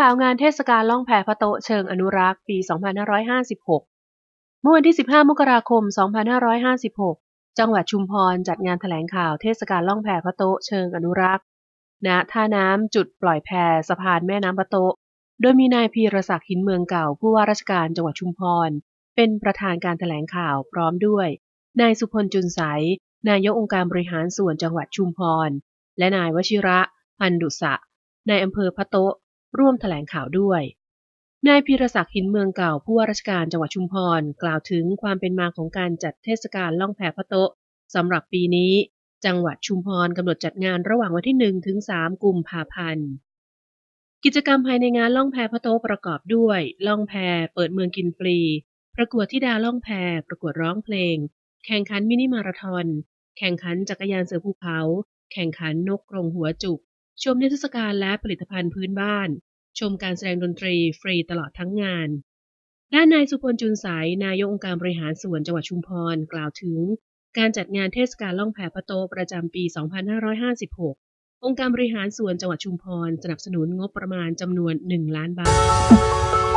ข่าวงานเทศกาลล่องแพพระโตเชิงอนุรักษ์ปี 2556 เมื่อวันที่ 15 มกราคม 2556 จังหวัดชุมพรจัดงานแถลงข่าวเทศกาลล่องแพพระโตเชิงอนุรักษ์ ณ ท่าน้ำจุดปล่อยแพสะพานแม่น้ำพระโต โดยมีนายพีรศักดิ์หินเมืองเก่าผู้ว่าราชการจังหวัดชุมพร เป็นประธานการแถลงข่าวพร้อมด้วย นายสุพลจุนใส นายกองค์การบริหารส่วนจังหวัดชุมพร และนายวชิระ พันดุษะนายอำเภอพะโต ร่วมแถลงข่าวด้วย นายพีรศักดิ์หินเมืองเก่าผู้ว่าราชการจังหวัดชุมพร กล่าวถึงความเป็นมาของการจัดเทศกาลล่องแพพะโตะสำหรับปีนี้ จังหวัดชุมพรกำหนดจัดงานระหว่างวันที่1ถึง3กุมภาพันธ์กิจกรรมภายในงานล่องแพพะโตะประกอบด้วย ล่องแพเปิดเมืองกินฟรี ประกวดที่ดาล่องแพประกวดร้องเพลง แข่งขันมินิมาราธอน แข่งขันจักรยานเสือภูเขา แข่งขันนกกรงหัวจุก ชมนิทรรศการและผลิตภัณฑ์พื้นบ้าน ชมการแสดงดนตรีฟรีตลอดทั้งงาน ด้านนายสุพลจุนสายนายกองค์การบริหารส่วนจังหวัดชุมพรกล่าวถึง การจัดงานเทศกาลล่องแพพะโตประจำปี 2556 องค์การบริหารส่วนจังหวัดชุมพรสนับสนุนงบประมาณจำนวน 1 ล้านบาท